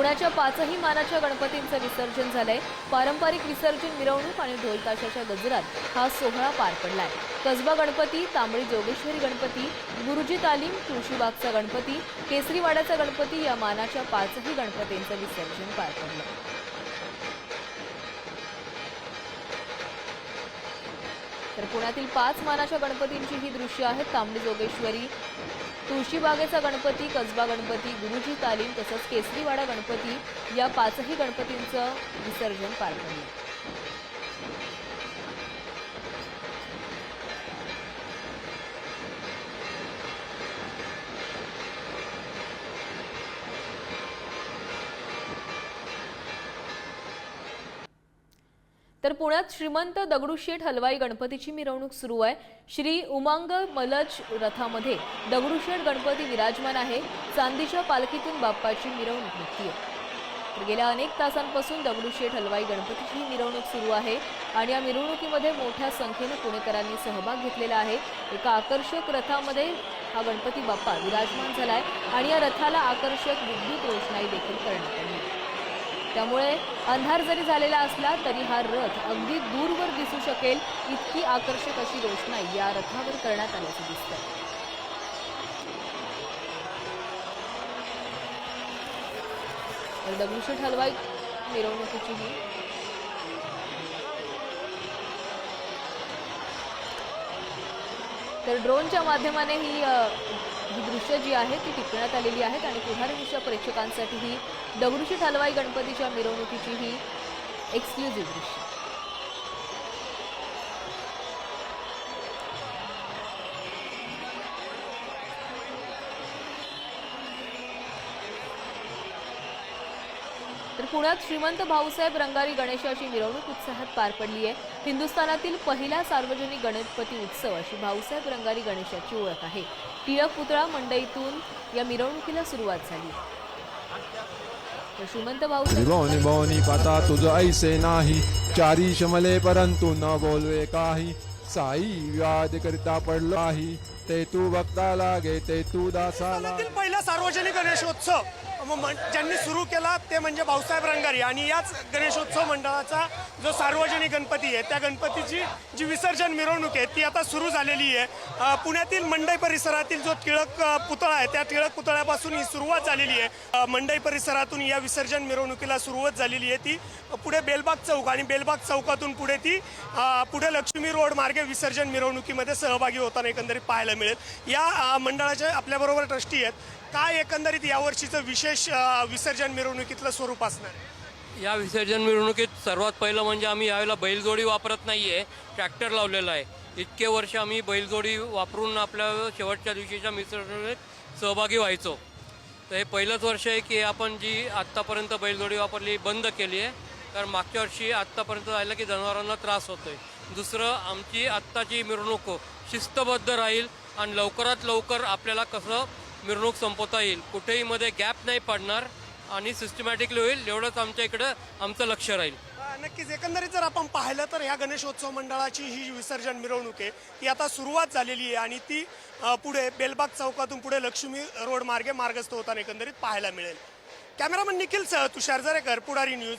पुण्याच्या पाचही मानाच्या गणपतींचं विसर्जन झालंय. पारंपरिक विसर्जन मिरवणूक आणि ढोल ताशाच्या गजरात हा सोहळा पार पडलाय. कसबा गणपती तांबडी जोगेश्वरी गणपती गुरुजी तालीम तुळशीबागचा गणपती केसरीवाड्याचा गणपती या मानाच्या पाचही गणपतींचं विसर्जन पार पडलं तर पुण्यातील पाच मानाच्या गणपतींची ही दृश्य आहेत तांबडी जोगेश्वरी तुळशीबागेचा गणपती कसबा गणपती गुरुजी तालीम तसंच केसरीवाडा गणपती या पाचही गणपतींचं विसर्जन पार पडलं. तर पुण्यात श्रीमंत दगडूशेठ हलवाई गणपतीची मिरवणूक सुरू आहे. श्री उमांग मलज रथामध्ये दगडूशेठ गणपती विराजमान आहे. चांदीच्या पालखीतून बाप्पाची मिरवणूक निघतीये तर गेल्या अनेक तासांपासून दगडूशेठ हलवाई गणपतीची ही मिरवणूक सुरू आहे आणि या मिरवणुकीमध्ये मोठ्या संख्येने पुणेकरांनी सहभाग घेतलेला आहे. एका आकर्षक रथामध्ये हा गणपती बाप्पा विराजमान झाला आहे आणि या रथाला आकर्षक विद्युत रोषणाई देखील करण्यात आली आहे. त्यामुळे अंधार जरी झालेला असला तरी हा रथ अगदी दूरवर दिसू शकेल इतकी आकर्षक अशी रोषणाई या रथावर करण्यात आल्याचं दिसतं दगडूशेठ हलवाई मिरवणुकीची ही तर ड्रोनच्या माध्यमाने ही दृश्य जी आहेत ती टिपण्यात आलेली आहेत आणि पुढारीच्या प्रेक्षकांसाठी ही दगडूशेठ हलवाई गणपतीच्या मिरवणुकीची ही एक्सक्लुझिव्ह दृश्य. तर पुण्यात श्रीमंत भाऊसाहेब रंगारी गणेशाची मिरवणूक उत्साहात पार पडली आहे. हिंदुस्थानातील पहिला सार्वजनिक गणपती उत्सव अशी भाऊसाहेब रंगारी गणेशाची ओळख आहे. टिळक पुतळा मंडईतून या मिरवणुकीला सुरुवात झाली. श्रीमंत पाता तुझ ऐसे नाही. चारी शमले परंतु न बोलवे काही. साई व्याध करिता पडलो आहे ते तू बघता लागे ते तू दासाला. पहिला सार्वजनिक गणेशोत्सव. ज्यांनी सुरू केला ते म्हणजे भाऊसाहेब रंगारी. आणि याच गणेशोत्सव मंडळाचा जो सार्वजनिक गणपती आहे त्या गणपतीची जी विसर्जन मिरवणूक आहे ती आता सुरू झालेली आहे. पुण्यातील मंडई परिसरातील जो टिळक पुतळा आहे त्या टिळक पुतळ्यापासून ही सुरुवात झालेली आहे. मंडई परिसरातून या विसर्जन मिरवणुकीला सुरुवात झालेली आहे ती. पुढे बेलबाग चौक आणि बेलबाग चौकातून पुढे ती पुढे लक्ष्मी रोड मार्गे विसर्जन मिरवणुकीमध्ये सहभागी होताना एकंदरीत पाहायला मिळेल. या मंडळाचे आपल्याबरोबर ट्रस्टी आहेत. काय एकंदरीत यावर्षीचं विशेष विसर्जन मिरवणुकीतलं स्वरूप असणार आहे. या विसर्जन मिरवणुकीत सर्वात पहिलं म्हणजे आम्ही यावेळेला बैलजोडी वापरत नाही आहे ट्रॅक्टर लावलेला आहे. इतके वर्ष आम्ही बैलजोडी वापरून आपल्या शेवटच्या दिवशीच्या मिसळणुकीत सहभागी व्हायचो. तर हे पहिलंच वर्ष आहे की आपण जी आत्तापर्यंत बैलजोडी वापरली बंद केली आहे. कारण मागच्या वर्षी आत्तापर्यंत राहिलं की जनावरांना त्रास होतोय. दुसरं आमची आत्ताची मिरवणूक शिस्तबद्ध राहील आणि लवकरात लवकर आपल्याला कसं मिरवणूक संपवता येईल. कुठेही मध्ये गॅप नाही पडणार आणि सिस्टमॅटिकली होईल. एवढंच आमच्या इकडं आमचं लक्ष राहील. नक्कीच. एकंदरीत जर आपण पाहिलं तर ह्या गणेशोत्सव मंडळाची ही विसर्जन मिरवणूक आहे. ती आता सुरुवात झालेली आहे आणि ती पुढे बेलबाग चौकातून पुढे लक्ष्मी रोड मार्गे मार्गस्थ होताना एकंदरीत पाहायला मिळेल. कॅमेरामन निखिल सह तुषार जरेकर पुढारी न्यूज.